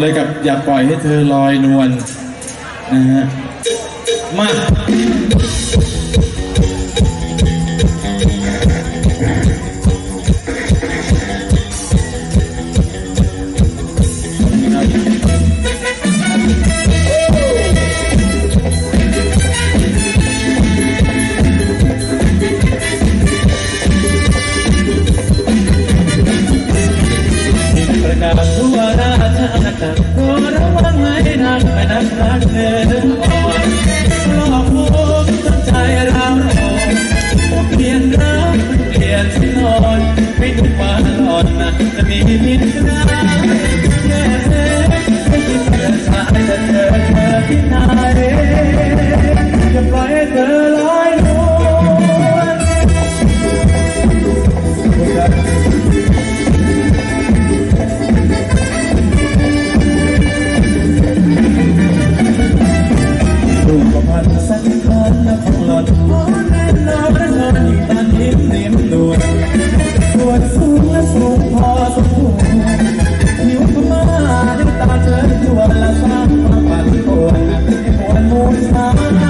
เลยกับอย่าปล่อยให้เธอลอยนวลนะฮะ มา feito para always not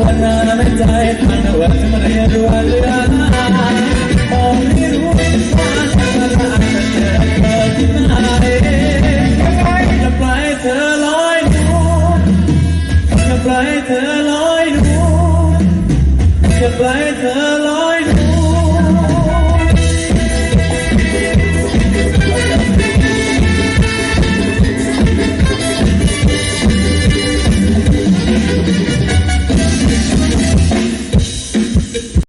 วันาในใจท่านว่าจะมาเรียนรู้เรื่องมองไม่รู้ว่าจะมาลาจะเจอเธอที่ไหนจะปล่อยเธอลอยนวลจะปล่อยเธอลอยนวลจะปล่อยเธอ